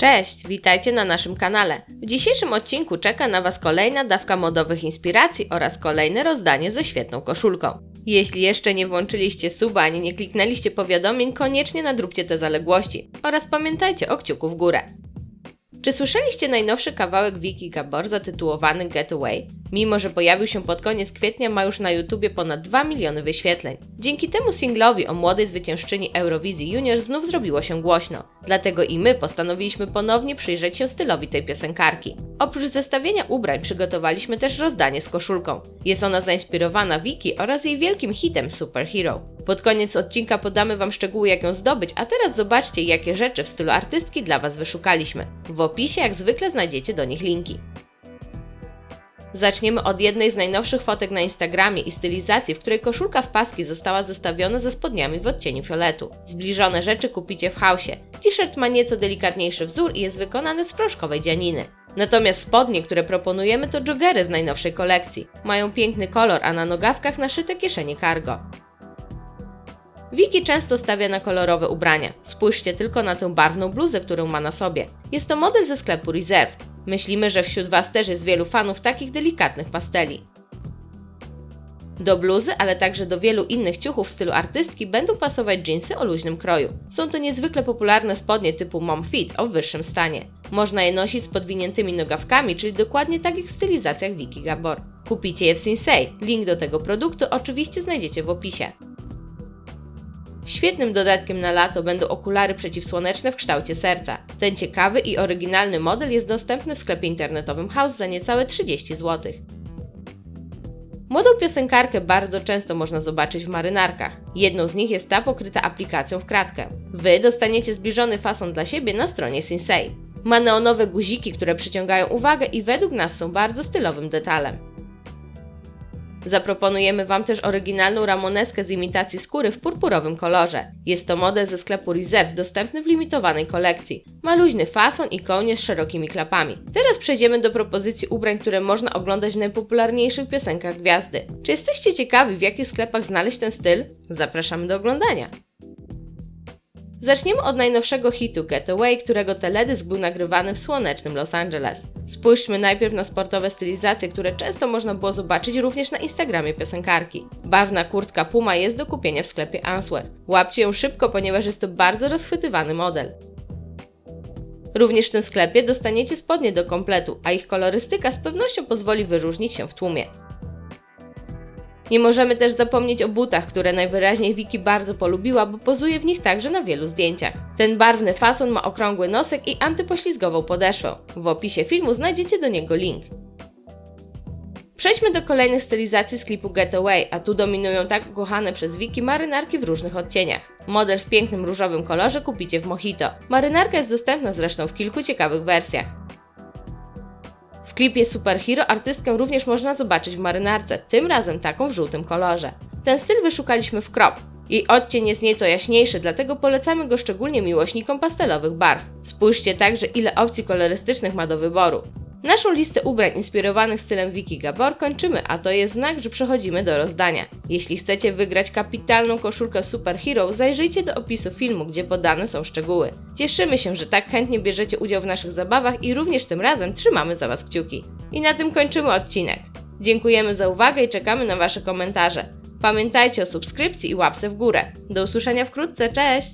Cześć, witajcie na naszym kanale. W dzisiejszym odcinku czeka na Was kolejna dawka modowych inspiracji oraz kolejne rozdanie ze świetną koszulką. Jeśli jeszcze nie włączyliście suba ani nie kliknęliście powiadomień, koniecznie nadróbcie te zaległości oraz pamiętajcie o kciuku w górę. Czy słyszeliście najnowszy kawałek Wiki Gabor zatytułowany Getaway? Mimo, że pojawił się pod koniec kwietnia, ma już na YouTubie ponad 2 miliony wyświetleń. Dzięki temu singlowi o młodej zwyciężczyni Eurowizji Junior znów zrobiło się głośno. Dlatego i my postanowiliśmy ponownie przyjrzeć się stylowi tej piosenkarki. Oprócz zestawienia ubrań przygotowaliśmy też rozdanie z koszulką. Jest ona zainspirowana Wiki oraz jej wielkim hitem Superhero. Pod koniec odcinka podamy Wam szczegóły jak ją zdobyć, a teraz zobaczcie jakie rzeczy w stylu artystki dla Was wyszukaliśmy. W opisie jak zwykle znajdziecie do nich linki. Zaczniemy od jednej z najnowszych fotek na Instagramie i stylizacji, w której koszulka w paski została zestawiona ze spodniami w odcieniu fioletu. Zbliżone rzeczy kupicie w hausie. T-shirt ma nieco delikatniejszy wzór i jest wykonany z proszkowej dzianiny. Natomiast spodnie, które proponujemy to joggery z najnowszej kolekcji. Mają piękny kolor, a na nogawkach naszyte kieszenie cargo. Wiki często stawia na kolorowe ubrania. Spójrzcie tylko na tę barwną bluzę, którą ma na sobie. Jest to model ze sklepu Reserved. Myślimy, że wśród Was też jest wielu fanów takich delikatnych pasteli. Do bluzy, ale także do wielu innych ciuchów w stylu artystki będą pasować dżinsy o luźnym kroju. Są to niezwykle popularne spodnie typu mom fit o wyższym stanie. Można je nosić z podwiniętymi nogawkami, czyli dokładnie tak jak w stylizacjach Wiki Gabor. Kupicie je w Sinsei. Link do tego produktu oczywiście znajdziecie w opisie. Świetnym dodatkiem na lato będą okulary przeciwsłoneczne w kształcie serca. Ten ciekawy i oryginalny model jest dostępny w sklepie internetowym House za niecałe 30 zł. Młodą piosenkarkę bardzo często można zobaczyć w marynarkach. Jedną z nich jest ta pokryta aplikacją w kratkę. Wy dostaniecie zbliżony fason dla siebie na stronie Sinsei. Ma neonowe guziki, które przyciągają uwagę i według nas są bardzo stylowym detalem. Zaproponujemy Wam też oryginalną ramoneskę z imitacji skóry w purpurowym kolorze. Jest to model ze sklepu Reserve dostępny w limitowanej kolekcji. Ma luźny fason i kołnie z szerokimi klapami. Teraz przejdziemy do propozycji ubrań, które można oglądać w najpopularniejszych piosenkach gwiazdy. Czy jesteście ciekawi w jakich sklepach znaleźć ten styl? Zapraszamy do oglądania. Zaczniemy od najnowszego hitu Getaway, którego teledysk był nagrywany w słonecznym Los Angeles. Spójrzmy najpierw na sportowe stylizacje, które często można było zobaczyć również na Instagramie piosenkarki. Barwna kurtka Puma jest do kupienia w sklepie Answer. Łapcie ją szybko, ponieważ jest to bardzo rozchwytywany model. Również w tym sklepie dostaniecie spodnie do kompletu, a ich kolorystyka z pewnością pozwoli wyróżnić się w tłumie. Nie możemy też zapomnieć o butach, które najwyraźniej Wiki bardzo polubiła, bo pozuje w nich także na wielu zdjęciach. Ten barwny fason ma okrągły nosek i antypoślizgową podeszwę. W opisie filmu znajdziecie do niego link. Przejdźmy do kolejnych stylizacji z klipu Getaway, a tu dominują tak ukochane przez Wiki marynarki w różnych odcieniach. Model w pięknym różowym kolorze kupicie w Mojito. Marynarka jest dostępna zresztą w kilku ciekawych wersjach. Klipie Superhero artystkę również można zobaczyć w marynarce, tym razem taką w żółtym kolorze. Ten styl wyszukaliśmy w crop. Jej odcień jest nieco jaśniejszy, dlatego polecamy go szczególnie miłośnikom pastelowych barw. Spójrzcie także ile opcji kolorystycznych ma do wyboru. Naszą listę ubrań inspirowanych stylem Wiki Gabor kończymy, a to jest znak, że przechodzimy do rozdania. Jeśli chcecie wygrać kapitalną koszulkę Superhero, zajrzyjcie do opisu filmu, gdzie podane są szczegóły. Cieszymy się, że tak chętnie bierzecie udział w naszych zabawach i również tym razem trzymamy za Was kciuki. I na tym kończymy odcinek. Dziękujemy za uwagę i czekamy na Wasze komentarze. Pamiętajcie o subskrypcji i łapce w górę. Do usłyszenia wkrótce, cześć!